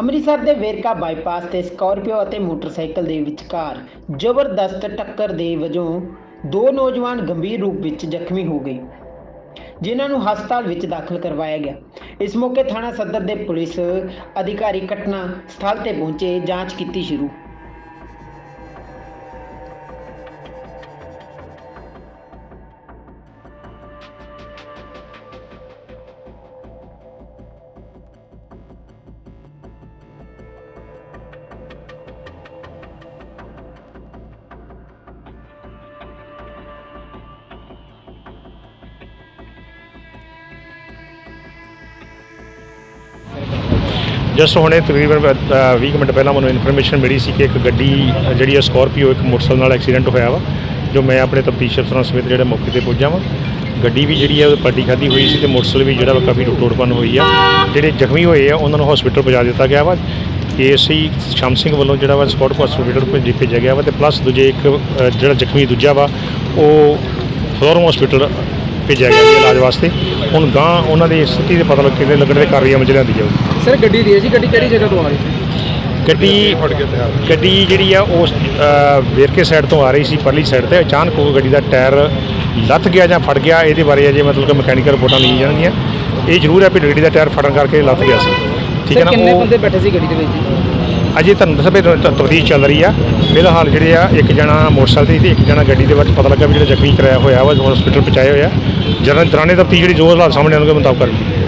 ਅੰਮ੍ਰਿਤਸਰ ਦੇ ਵੇਰਕਾ ਬਾਈਪਾਸ ਤੇ ਸਕਾਰਪੀਓ ਅਤੇ ਮੋਟਰਸਾਈਕਲ ਦੇ ਵਿਚਕਾਰ ਜ਼ਬਰਦਸਤ ਟੱਕਰ ਦੇ ਵਜੋਂ ਦੋ ਨੌਜਵਾਨ ਗੰਭੀਰ ਰੂਪ ਵਿੱਚ ਜ਼ਖਮੀ ਹੋ ਗਏ, ਜਿਨ੍ਹਾਂ ਨੂੰ ਹਸਪਤਾਲ ਵਿੱਚ ਦਾਖਲ ਕਰਵਾਇਆ ਗਿਆ। ਇਸ ਮੌਕੇ ਥਾਣਾ ਸਦਰ ਦੇ ਪੁਲਿਸ ਅਧਿਕਾਰੀ ਘਟਨਾ ਸਥਲ ਤੇ ਪਹੁੰਚੇ, ਜਾਂਚ ਕੀਤੀ ਸ਼ੁਰੂ। ਜਸਟ ਹੁਣੇ ਤਕਰੀਬਨ ਅ, 20 ਮਿੰਟ ਪਹਿਲਾਂ ਮੈਨੂੰ ਇਨਫੋਰਮੇਸ਼ਨ ਮਿਲੀ ਸੀ ਕਿ ਇੱਕ ਗੱਡੀ ਜਿਹੜੀ ਹੈ ਸਕਾਰਪੀਓ ਇੱਕ ਮੋਟਰਸਾਈਕਲ ਨਾਲ ਐਕਸੀਡੈਂਟ ਹੋਇਆ ਵਾ ਜੋ ਮੈਂ ਆਪਣੇ ਤਫਤੀਸ਼ ਅਫਸਰਾਂ ਸਮੇਤ ਜਿਹੜੇ ਮੌਕੇ ਤੇ ਪਹੁੰਚਿਆ ਵਾਂ। ਗੱਡੀ ਵੀ ਜਿਹੜੀ ਹੈ ਉਹ ਪੱਟੀ ਖਾਦੀ ਹੋਈ ਸੀ ਤੇ ਮੋਟਰਸਾਈਕਲ ਵੀ ਜਿਹੜਾ ਵਾ ਕਾਫੀ ਟੁੱਟ-ਟੁੱਟਪਨ ਹੋਈ ਆ। ਜਿਹੜੇ ਜ਼ਖਮੀ ਹੋਏ ਆ ਉਹਨਾਂ ਨੂੰ ਹਸਪੀਟਲ ਪਹੁੰਚਾ ਦਿੱਤਾ ਗਿਆ ਵਾ। ਏਐਸਆਈ ਸ਼ਾਮ ਸਿੰਘ ਵੱਲੋਂ ਜਿਹੜਾ ਵਾ ਸਕਾਰਪੀਓ ਹਸਪੀਟਲ ਭੇਜੀ ਭੇਜਿਆ ਗਿਆ ਵਾ ਤੇ ਪਲੱਸ ਦੂਜੇ ਇੱਕ ਜਿਹੜਾ ਜ਼ਖਮੀ ਦੂਜਾ ਵਾ ਉਹ ਫਲੋਰਮ ਹਸਪੀਟਲ ਭੇਜਿਆ ਗਿਆ ਜੀ ਇਲਾਜ ਵਾਸਤੇ। ਹੁਣ ਗਾਂ ਉਹਨਾਂ ਦੀ ਸਥਿਤੀ ਦੇ ਪਤਾ ਲੱਗ ਕੇ ਲੱਗਣ ਦੇ ਕਾਰਵਾਈ ਅਮਲ ਚ ਲਿਆਂਦੀ ਜਾਊਗੀ ਸਰ ਗੱਡੀ ਦੀ ਹੈ ਜੀ ਗੱਡੀ ਕਿਹੜੀ ਜਗ੍ਹਾ ਤੋਂ ਆ ਰਹੀ ਸੀ? ਗੱਡੀ ਗੱਡੀ ਜਿਹੜੀ ਆ ਉਸ ਵੇਰਕੇ ਸਾਈਡ ਤੋਂ ਆ ਰਹੀ ਸੀ ਪਰਲੀ ਸਾਈਡ ਤੇ। ਅਚਾਨਕ ਉਹ ਗੱਡੀ ਦਾ ਟਾਇਰ ਲੱਥ ਗਿਆ ਜਾਂ ਫਟ ਗਿਆ ਇਹਦੇ ਬਾਰੇ ਅਜੇ ਮਤਲਬ ਕਿ ਮਕੈਨੀਕਲ ਰਿਪੋਰਟਾਂ ਨਹੀਂ ਜਾਣਗੀਆਂ। ਇਹ ਜ਼ਰੂਰ ਹੈ ਵੀ ਗੱਡੀ ਦਾ ਟਾਇਰ ਫਟਣ ਕਰਕੇ ਲੱਥ ਗਿਆ ਸੀ। ਠੀਕ ਹੈ ਕਿੰਨੇ ਨਾ? ਉਹ ਬੰਦੇ ਬੈਠੇ ਸੀ ਗੱਡੀ ਦੇ ਵਿੱਚ? ਅਜੇ ਤੁਹਾਨੂੰ ਦੱਸਿਆ ਵੀ ਤਫਤੀਸ਼ ਚੱਲ ਰਹੀ ਆ। ਫਿਲਹਾਲ ਜਿਹੜੇ ਆ, ਇੱਕ ਜਣਾ ਮੋਟਰਸਾਈਕਲ ਤੇ ਸੀ ਤੇ ਇੱਕ ਜਣਾ ਗੱਡੀ ਦੇ ਵਿੱਚ ਪਤਾ ਲੱਗਾ ਵੀ ਜਿਹੜਾ ਜ਼ਖਮੀ ਕਰਾਇਆ ਹੋਇਆ ਵਾ ਹਸਪੀਟਲ ਪਹੁੰਚਾਇਆ ਹੋਇਆ। ਜਰਾਂ ਦਰਾਨੇ ਤਫਤੀਸ਼ ਜਿਹੜੀ ਜੋ ਹਾਲਾਤ ਸਾਹਮਣੇ ਆਉਣਗੇ, ਮੁਤਾਬਕ ਕਰਾਂਗੇ